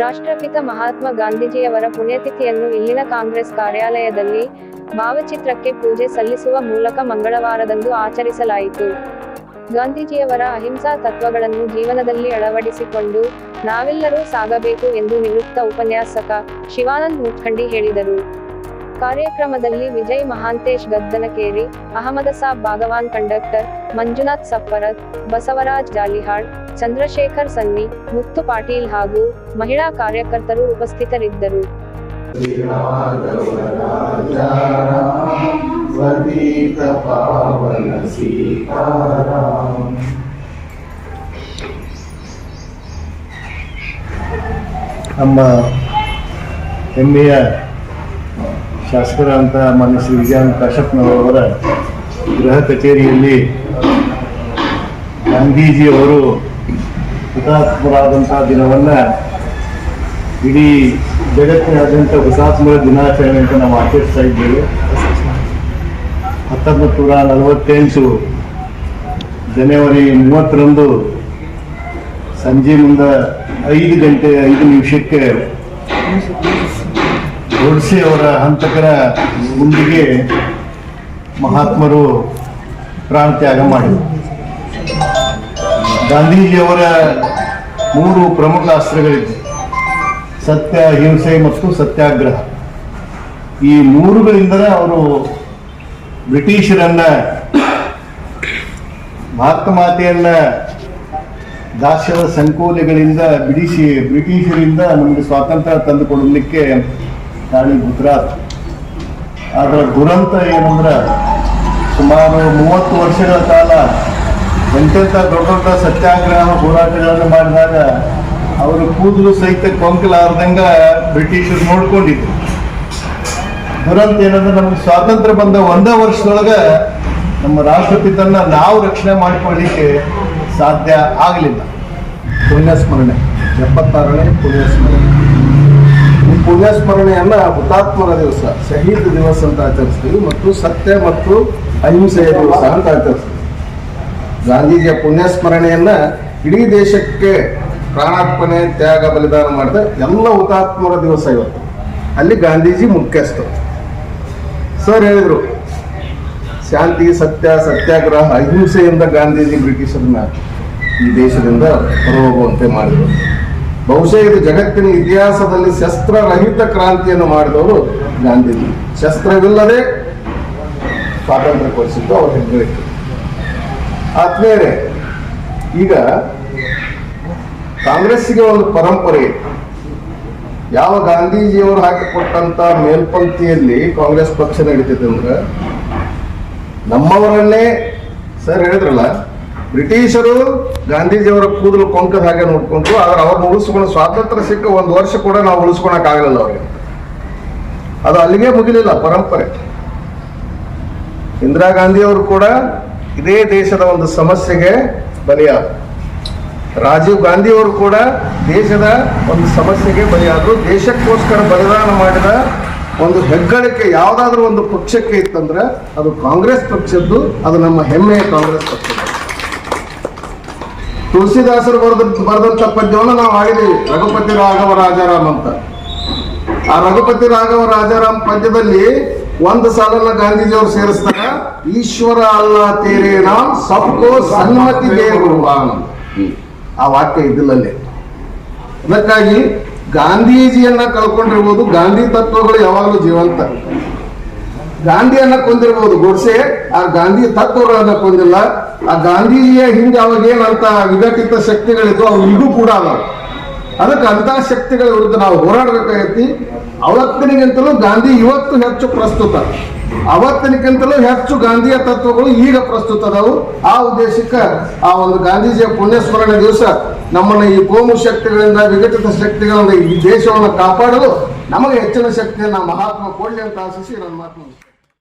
ರಾಷ್ಟ್ರಪಿತ ಮಹಾತ್ಮ ಗಾಂಧೀಜಿಯವರ ಪುಣ್ಯತಿಥಿಯನ್ನು ಇಲ್ಲಿನ ಕಾಂಗ್ರೆಸ್ ಕಾರ್ಯಾಲಯದಲ್ಲಿ ಭಾವಚಿತ್ರಕ್ಕೆ ಪೂಜೆ ಸಲ್ಲಿಸುವ ಮೂಲಕ ಮಂಗಳವಾರದಂದು ಆಚರಿಸಲಾಯಿತು. ಗಾಂಧೀಜಿಯವರ ಅಹಿಂಸಾ ತತ್ವಗಳನ್ನು ಜೀವನದಲ್ಲಿ ಅಳವಡಿಸಿಕೊಂಡು ನಾವೆಲ್ಲರೂ ಸಾಗಬೇಕು ಎಂದು ನಿವೃತ್ತ ಉಪನ್ಯಾಸಕ ಶಿವಾನಂದ್ ಮುಖಂಡಿ ಹೇಳಿದರು. ಕಾರ್ಯಕ್ರಮದಲ್ಲಿ ವಿಜಯ್ ಮಹಾಂತೇಶ್ ಗದ್ದನಕೇರಿ ಅಹಮದಸಾಬ್ ಭಾಗವಾನ್ ಕಂಡಕ್ಟರ್ ಮಂಜುನಾಥ್ ಸಪ್ಪರತ್, ಬಸವರಾಜ್ ಜಾಲಿಹಾಳ್ ಚಂದ್ರಶೇಖರ್ ಸನ್ನಿ, ಮುತ್ತು ಪಾಟೀಲ್ ಹಾಗೂ ಮಹಿಳಾ ಕಾರ್ಯಕರ್ತರು ಉಪಸ್ಥಿತರಿದ್ದರು. ನಮ್ಮ ಹೆಮ್ಮೆಯ ಶಾಸಕರಂತ ಮಾನ್ಯ ಶ್ರೀ ವಿಜಯನ್ ಕಾಶಪ್ಪನವರ ಗೃಹ ಕಚೇರಿಯಲ್ಲಿ ಗಾಂಧೀಜಿಯವರು ಹುತಾತ್ಮರಾದಂತಹ ದಿನವನ್ನು ಇಡೀ ಜಗತ್ತಿನಾದ್ಯಂತ ಹುತಾತ್ಮರ ದಿನಾಚರಣೆ ಅಂತ ನಾವು ಆಚರಿಸ್ತಾ ಇದ್ದೇವೆ. ಹತ್ತೊಂಬತ್ತು ನೂರ ನಲವತ್ತೆಂಟು ಜನವರಿ ಮೂವತ್ತರಂದು ಸಂಜೆ ಮುಂದ ಐದು ಗಂಟೆ ಐದು ನಿಮಿಷಕ್ಕೆ ಗೋಡ್ಸೆ ಅವರ ಹಂತಕರ ಮುಂದಿಗೆ ಮಹಾತ್ಮರು ಪ್ರಾಣ ತ್ಯಾಗ ಮಾಡಿದರು. ಗಾಂಧೀಜಿಯವರ ಮೂರು ಪ್ರಮುಖ ಅಸ್ತ್ರಗಳಿವೆ. ಸತ್ಯ, ಹಿಂಸೆ ಮತ್ತು ಸತ್ಯಾಗ್ರಹ. ಈ ಮೂರುಗಳಿಂದಲೇ ಅವರು ಬ್ರಿಟಿಷರನ್ನ, ಭಾರತ ಮಾತೆಯನ್ನ ದಾಸ್ಯದ ಸಂಕೋಲೆಗಳಿಂದ ಬಿಡಿಸಿ ಬ್ರಿಟಿಷರಿಂದ ನಮಗೆ ಸ್ವಾತಂತ್ರ್ಯ ತಂದುಕೊಡಲಿಕ್ಕೆ ಕಾರಣೀಭೂತರಾದ ಅದರ ದುರಂತ ಏನಂದ್ರೆ ಸುಮಾರು ಮೂವತ್ತು ವರ್ಷಗಳ ಕಾಲ ಎಂತೆಂಥ ದೊಡ್ಡ ದೊಡ್ಡ ಸತ್ಯಾಗ್ರಹ ಹೋರಾಟಗಳನ್ನು ಮಾಡಿದಾಗ ಅವರು ಕೂದಲು ಸಹಿತ ಕೊಂಕಲಾರ್ದಂಗ ಬ್ರಿಟಿಷರು ನೋಡ್ಕೊಂಡಿದ್ರು. ದುರಂತ ಏನಂದ್ರೆ ನಮ್ಗೆ ಸ್ವಾತಂತ್ರ್ಯ ಬಂದ ಒಂದೇ ವರ್ಷದೊಳಗೆ ನಮ್ಮ ರಾಷ್ಟ್ರಪಿತನ್ನ ನಾವು ರಕ್ಷಣೆ ಮಾಡಿಕೊಳ್ಳಿಕ್ಕೆ ಸಾಧ್ಯ ಆಗಲಿಲ್ಲ. ಪುಣ್ಯಸ್ಮರಣೆ, ಎಪ್ಪತ್ತಾರನೇ ಪುಣ್ಯಸ್ಮರಣೆ. ಈ ಪುಣ್ಯಸ್ಮರಣೆಯನ್ನ ಹುತಾತ್ಮರ ದಿವಸ, ಶಹೀದ್ ದಿವಸ ಅಂತ ಆಚರಿಸ್ತೀವಿ ಮತ್ತು ಸತ್ಯ ಮತ್ತು ಅಹಿಂಸೆಯ ದಿವಸ ಅಂತ ಆಚರಿಸ್ತೀವಿ. ಗಾಂಧೀಜಿಯ ಪುಣ್ಯಸ್ಮರಣೆಯನ್ನ ಇಡೀ ದೇಶಕ್ಕೆ ಪ್ರಾಣಾರ್ಪಣೆ, ತ್ಯಾಗ, ಬಲಿದಾನ ಮಾಡಿದ ಎಲ್ಲ ಹುತಾತ್ಮರ ದಿವಸ ಇವತ್ತು. ಅಲ್ಲಿ ಗಾಂಧೀಜಿ ಮುಖ್ಯಸ್ಥ ಸರ್ ಹೇಳಿದ್ರು, ಶಾಂತಿ, ಸತ್ಯ, ಸತ್ಯಾಗ್ರಹ, ಅಹಿಂಸೆಯಿಂದ ಗಾಂಧೀಜಿ ಬ್ರಿಟಿಷರನ್ನ ಈ ದೇಶದಿಂದ ಹೊರಹೋಗುವಂತೆ ಮಾಡಿದರು. ಬಹುಶಃ ಇದು ಜಗತ್ತಿನ ಇತಿಹಾಸದಲ್ಲಿ ಶಸ್ತ್ರರಹಿತ ಕ್ರಾಂತಿಯನ್ನು ಮಾಡಿದವರು ಗಾಂಧೀಜಿ. ಶಸ್ತ್ರವಿಲ್ಲದೆ ಸ್ವಾತಂತ್ರ್ಯ ಕೊಡಿಸಿದ್ದು ಅವ್ರ ಹೆಗ್ಗಳಿಕೆ. ಆದ್ಮೇಲೆ ಈಗ ಕಾಂಗ್ರೆಸ್ಸಿಗೆ ಒಂದು ಪರಂಪರೆ ಯಾವ ಗಾಂಧೀಜಿಯವರು ಹಾಕಿಕೊಟ್ಟಂತ ಮೇಲ್ಪಂಕ್ತಿಯಲ್ಲಿ ಕಾಂಗ್ರೆಸ್ ಪಕ್ಷ ನಡೀತಿದೆ ಅಂದ್ರೆ, ನಮ್ಮವರನ್ನೇ ಸರ್ ಹೇಳಿದ್ರಲ್ಲ, ಬ್ರಿಟಿಷರು ಗಾಂಧೀಜಿಯವರ ಕೂದಲು ಕೊಂಕದ ಹಾಗೆ ನೋಡ್ಕೊಂಡ್ರು, ಆದ್ರೆ ಅವ್ರನ್ನ ಉಳಿಸ್ಕೊಂಡು ಸ್ವಾತಂತ್ರ್ಯ ಸಿಕ್ಕ ಒಂದು ವರ್ಷ ಕೂಡ ನಾವು ಉಳಿಸ್ಕೊಳಕ್ ಆಗಲಿಲ್ಲ ಅವ್ರಿಗೆ. ಅದು ಅಲ್ಲಿಗೆ ಮುಗಿಲಿಲ್ಲ ಪರಂಪರೆ. ಇಂದಿರಾ ಗಾಂಧಿ ಅವರು ಕೂಡ ಇದೇ ದೇಶದ ಒಂದು ಸಮಸ್ಯೆಗೆ ಬಲಿಯಾದ ರಾಜೀವ್ ಗಾಂಧಿ ಅವರು ಕೂಡ ದೇಶದ ಒಂದು ಸಮಸ್ಯೆಗೆ ಬಲಿಯಾದರು. ದೇಶಕ್ಕೋಸ್ಕರ ಬಲಿದಾನ ಮಾಡಿದ ಒಂದು ಹೆಗ್ಗಳಿಕೆ ಯಾವುದಾದ್ರೂ ಒಂದು ಪಕ್ಷಕ್ಕೆ ಇತ್ತಂದ್ರೆ ಅದು ಕಾಂಗ್ರೆಸ್ ಪಕ್ಷದ್ದು, ಅದು ನಮ್ಮ ಹೆಮ್ಮೆಯ ಕಾಂಗ್ರೆಸ್ ಪಕ್ಷದ್ದು. ತುಳಸಿದಾಸರು ಬರೆದ, ಬರೆದಂತ ಪದ್ಯವನ್ನು ನಾವು ಹಾಡಿದೀವಿ ರಘುಪತಿ ರಾಘವ ರಾಜಾರಾಮ್ ಅಂತ. ಆ ರಘುಪತಿ ರಾಘವ ರಾಜಾರಾಮ್ ಪದ್ಯದಲ್ಲಿ ಒಂದು ಸಾಲನ್ನ ಗಾಂಧೀಜಿಯವರು ಸೇರಿಸ್ತಾರ. ಈಶ್ವರ ಅಲ್ಲ ತೇರೇ ನಾಮ್ ಸಬ್ಕೋ ಸನ್ಮತಿ ದೇ ಭಗವಾನ್ ಆ ವಾಕ್ಯ ಇದ್ದಿಲ್ಲಲ್ಲಿ. ಅದಕ್ಕಾಗಿ ಗಾಂಧೀಜಿಯನ್ನ ಕಳ್ಕೊಂಡಿರ್ಬೋದು, ಗಾಂಧಿ ತತ್ವಗಳು ಯಾವಾಗಲೂ ಜೀವಂತ. ಗಾಂಧಿಯನ್ನ ಕೊಂದಿರ್ಬೋದು, ಗೋಡ್ಸೆ, ಆ ಗಾಂಧಿ ತತ್ವಗಳನ್ನ ಕೊಂದಿಲ್ಲ. ಆ ಗಾಂಧೀಜಿಯ ಹಿಂದೆ ಅವಾಗ ಏನಂತ ವಿಘಟಿತ ಶಕ್ತಿಗಳಿದ್ವು, ಅವು ಈಗೂ ಕೂಡ ಅದಾವ ಅದಕ್ಕೆ ಅಂತಹ ಶಕ್ತಿಗಳ ವಿರುದ್ಧ ನಾವು ಹೋರಾಡಬೇಕಾಗೈತಿ. ಅವತ್ತಿನಿಗಿಂತಲೂ ಗಾಂಧಿ ಇವತ್ತು ಹೆಚ್ಚು ಪ್ರಸ್ತುತ. ಅವತ್ತಿನಕ್ಕಿಂತಲೂ ಹೆಚ್ಚು ಗಾಂಧಿಯ ತತ್ವಗಳು ಈಗ ಪ್ರಸ್ತುತ ಅದಾವು. ಆ ಉದ್ದೇಶಕ್ಕೆ ಆ ಒಂದು ಗಾಂಧೀಜಿಯ ಪುಣ್ಯಸ್ಮರಣೆ ದಿವಸ ನಮ್ಮನ್ನ ಈ ಕೋಮು ಶಕ್ತಿಗಳಿಂದ, ವಿಘಟಿತ ಶಕ್ತಿಗಳಿಂದ ಈ ದೇಶವನ್ನು ಕಾಪಾಡಲು ನಮಗೆ ಹೆಚ್ಚಿನ ಶಕ್ತಿಯನ್ನು ಮಹಾತ್ಮ ಕೊಡ್ಲಿ ಅಂತ ಆಶಿಸಿ ನನ್ನ ಮಾತು.